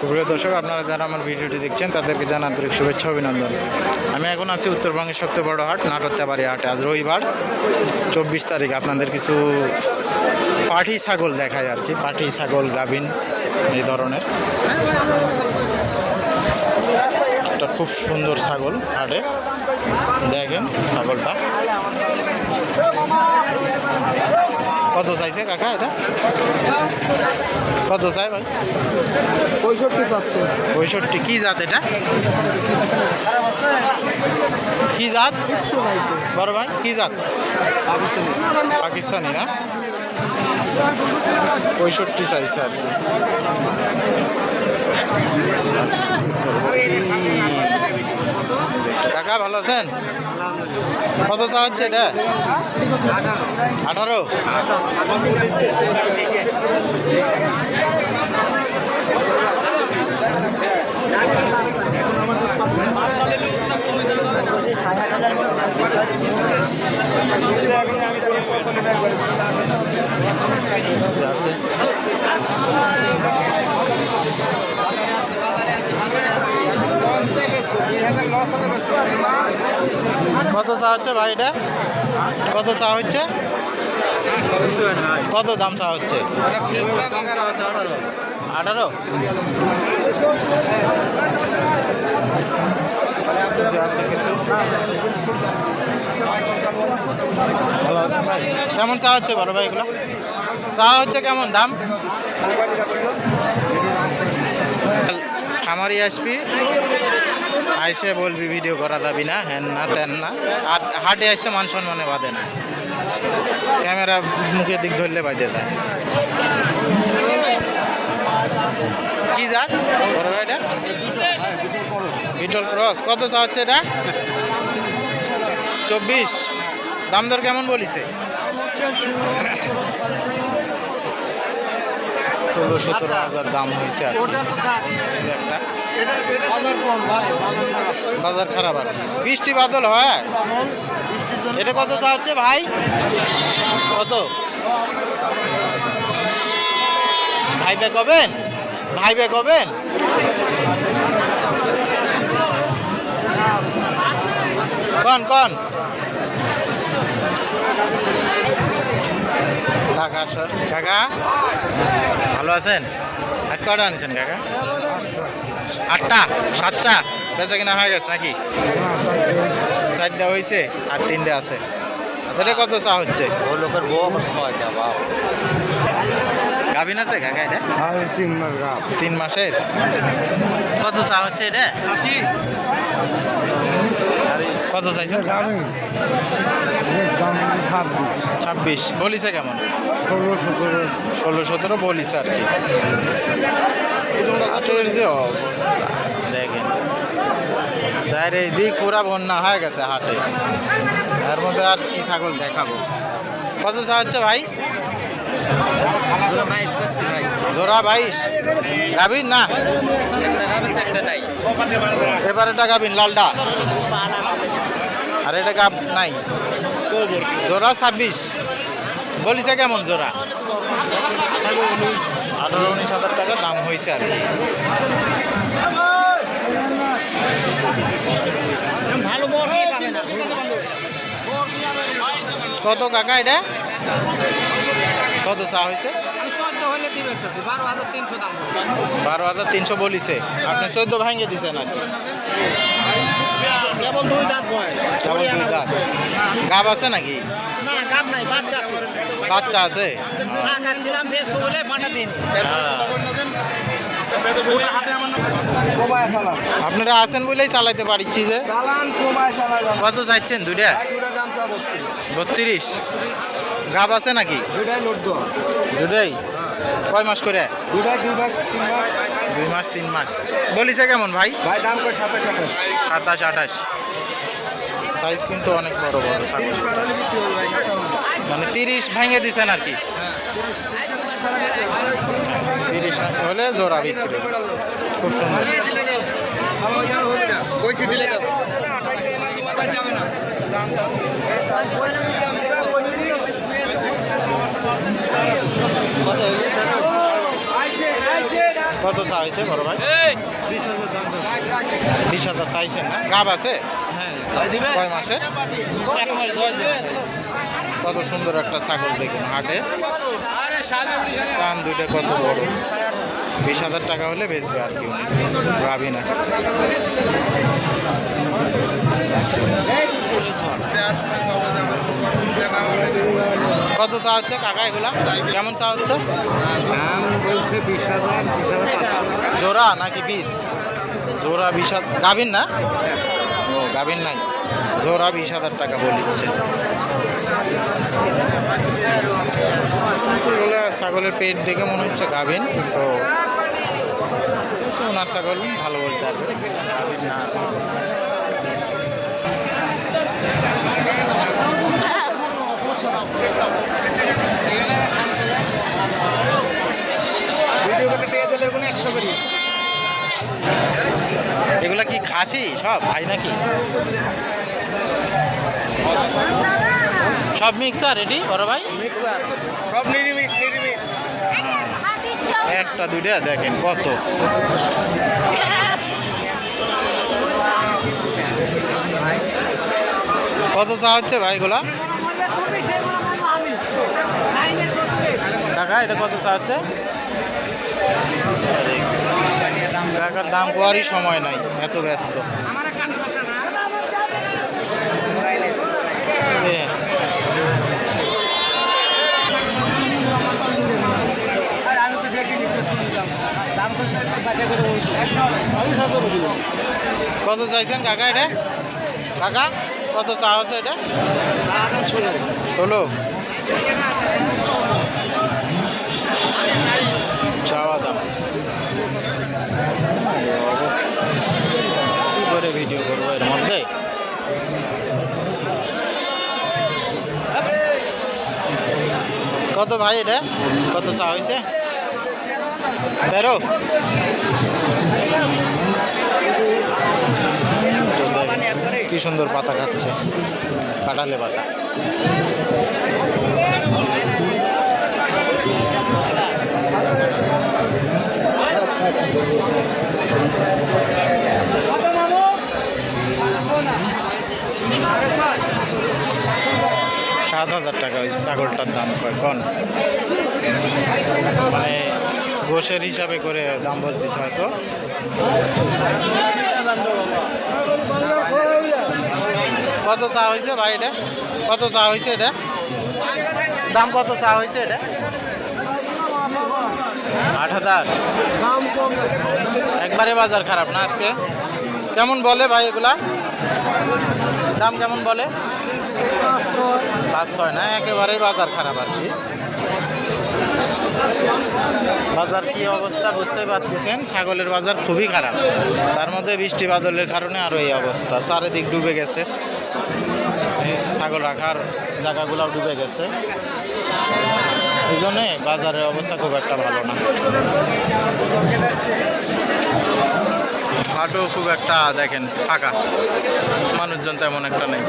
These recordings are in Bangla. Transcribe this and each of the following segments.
প্রিয় দর্শক, আপনারা যারা আমার ভিডিওটি দেখছেন, তাদেরকে জানা আন্তরিক শুভেচ্ছা অভিনন্দন। আমি এখন আছি উত্তরবঙ্গের সবচেয়ে বড় হাট নাটত্যাবাড়ি হাটে। আজ রবিবার, চব্বিশ তারিখ। আপনাদের কিছু পাঠি ছাগল দেখায় আর কি। পাঠি, ছাগল, গাভিন, এই ধরনের। একটা খুব সুন্দর ছাগল হাটে। দেখেন ছাগলটা। কত চাইছে কাকা এটা? কত চাই ভাই? পঁয়ষট্টি চাচ্ছে। পঁয়ষট্টি কি জাত এটা? কি জাত? বড় ভাই কি জাত? পাকিস্তানি না? পঁয়ষট্টি চাইছে আর কি। কাকা ভালো আছেন? কত চা হচ্ছে এটা? আঠারো। কত চা হচ্ছে ভাই এটা? কত চা হচ্ছে? কত দাম চা হচ্ছে? আঠারো। কেমন চা হচ্ছে বড় ভাই এগুলো? চা হচ্ছে কেমন দাম? খামারি আসবি। আইসে বলবি ভিডিও করা যাবি না? হ্যান না তেন না। আর হাটে আসতে মান সম্মানে বাঁধে না। ক্যামেরা মুখের দিক ধরলে বাজে যায়। কি যাক বিটল ক্রস কত চা হচ্ছে এটা? চব্বিশ। দাম দর কেমন বলিছে? ষোলো সতেরো হাজার দাম হয়েছে আর বাজার খারাপ আর। বৃষ্টি বাদল হয়? এটা কত চা হচ্ছে ভাই? কত? ভাই বে কবেন ভাই বে কবেন কন কন? কাকা ভালো আছেন? আজ কটা আনিছেন কাকা? আটটা সাতটা বেচা কিনা হয়ে গেছে নাকি? চারটা হয়েছে আর তিনটে আছে। এটা কত চা হচ্ছে? ও লোকের বউ আমার ছয়টা বাবা গাভিন আছে কাকা এটা? তিন মাস গাপ তিন মাসের? কত চা হচ্ছে এটা? কত চাইছেন ছাব্বিশ। বলিছে কেমন? ষোলো সতেরো। ষোলো সতেরো বলিছে আর কি। হাটের যে অবস্থা দেখেন পুরা বন্যা হয়ে গেছে, হাটে। তার মধ্যে আর কি ছাগল দেখাবো? কত চা ভাই? জোড়া বাইশ গাভিন না? এবার এটা গাভিন লালটা আর এটা গাব নাই। জোড়া ছাব্বিশ। বলিছে কেমন জোড়া? আঠারো উনিশ হাজার টাকা দাম হয়েছে আর কি। কত কাকা এটা? কত চা হয়েছে বারো হাজার তিনশো বলিছে। আপনি চোদ্দ ভাঙে দিছেন আর কি। কেবল দুই দাঁত বয়স কেবল দুই দাঁত? গাব আছে নাকি? না গাব নাই বাচ্চা আছে। বাচ্চা আছে? টাকা ছিলাম বেশ বলে পাঠা দিন। আপনারা আছেন বলেই চালাইতে পারছি যে। কত চাইছেন দুইটা? বত্রিশ। গাব আছে নাকি? দুটাই। কয় মাস করে? দুই মাস তিন মাস। বলিছে কেমন ভাই? সাতাশ আঠাশ। সাইজ কিন্তু অনেক বড় বড় ছাগল মানে তিরিশ ভেঙে দিছেন আর কি। তিরিশ হলে জোড়া বিক্রি। খুব সুন্দর। যাবে না কত কত চা হয়েছে বড় ভাই? বিশ হাজার চাইছেন না? গাব আছে? কয় মাসে? কত সুন্দর একটা ছাগল দেখুন হাটে। কান দুইটা কত বড়। বিশ হাজার টাকা হলে বেচবে আর কি গাবি না। কত চা হচ্ছে কাকা এগুলা? কেমন চা হচ্ছে? জোড়া নাকি বিষ? জোড়া বিশ হাজার। গাভিন না? ও নাই। জোড়া বিশ হাজার টাকা বলিচ্ছে ছাগলের পেট দেখে মনে হচ্ছে গাভিন, তো ওনার ছাগল ভালো বলতে পারবে গাভিন না এগুলা কি খাসি সব? ভাই নাকি? সব মিক্সার রেডি বড় ভাই? সব নিরিমিট নিরিমিট একটা দুইটা দেখেন কত। কত চা হচ্ছে ভাইগুলা টাকা এটা কত চা হচ্ছে? টাকার দাম কোয়ারই সময় নাই, এত ব্যস্ত। কত চাইছেন কাকা এটা? কাকা, কত চা হচ্ছে এটা? ষোলো। চাওয়া দাম এই অবস্থা। কি করে ভিডিও করব এর মধ্যে কত ভাই এটা? কত চা হয়েছে? তেরো? কি সুন্দর পাতা খাচ্ছে। কাটালে পাতা। সাত হাজার টাকা ওই ছাগলটার দাম কয়, কন? মানে গোশের হিসাবে করে দাম বলতেছে হয়তো? কত চা হয়েছে ভাই এটা? কত চা হয়েছে এটা? দাম কত চা হয়েছে এটা? আট হাজার? একবারে বাজার খারাপ না আজকে? কেমন বলে ভাই এগুলা? দাম কেমন বলে? পাঁচ ছয় না, একেবারেই বাজার খারাপ আর কি। বাজার কি অবস্থা বুঝতেই পারতেছেন? ছাগলের বাজার খুবই খারাপ। তার মধ্যে বৃষ্টি বাদলের কারণে আরও এই অবস্থা। চারিদিক ডুবে গেছে। ছাগল রাখার জায়গাগুলোও ডুবে গেছে। এই জন্যে বাজারের অবস্থা খুব একটা ভালো না। হাটও খুব একটা দেখেন, ফাঁকা। মানুষজন তেমন একটা নেই।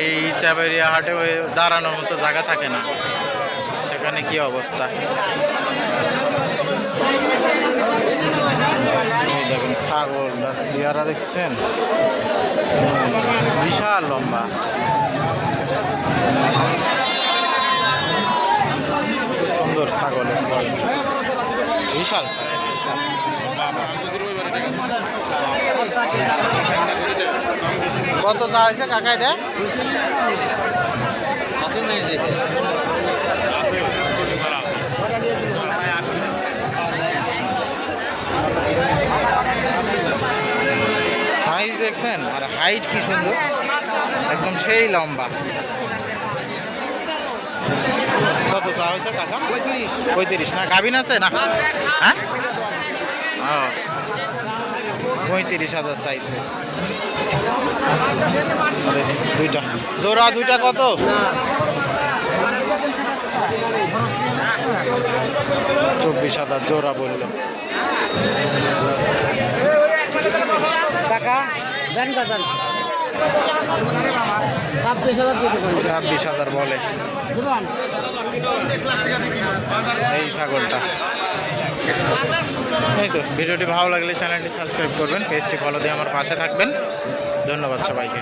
এই তেবেরিয়া হাটে ওই দাঁড়ানোর মতো জায়গা থাকে না। সেখানে কি অবস্থা? দেখেন ছাগল বা চেয়ারা দেখছেন? বিশাল লম্বা। সুন্দর ছাগল বিশাল ছাগল। কত চা হয়েছে, কাকা এটা? সাইজ দেখছেন? আর হাইট কি সুন্দর? একদম সেই লম্বা। কত চা হয়েছে, কাকা? পঁয়ত্রিশ। পঁয়ত্রিশ। না গাভিন আছে? না। হ্যাঁ? পঁয়ত্রিশ হাজার চাইছে। দুইটা। জোড়া দুইটা কত? চব্বিশ হাজার জোড়া বলল। টাকা দেন কাজান ছাব্বিশ হাজার ছাব্বিশ হাজার বলে। এই ছাগলটা। এই তো, ভিডিওটি ভালো লাগলে চ্যানেলটি সাবস্ক্রাইব করবেন, পেজটি ফলো দিয়ে আমার পাশে থাকবেন। ধন্যবাদ সবাইকে।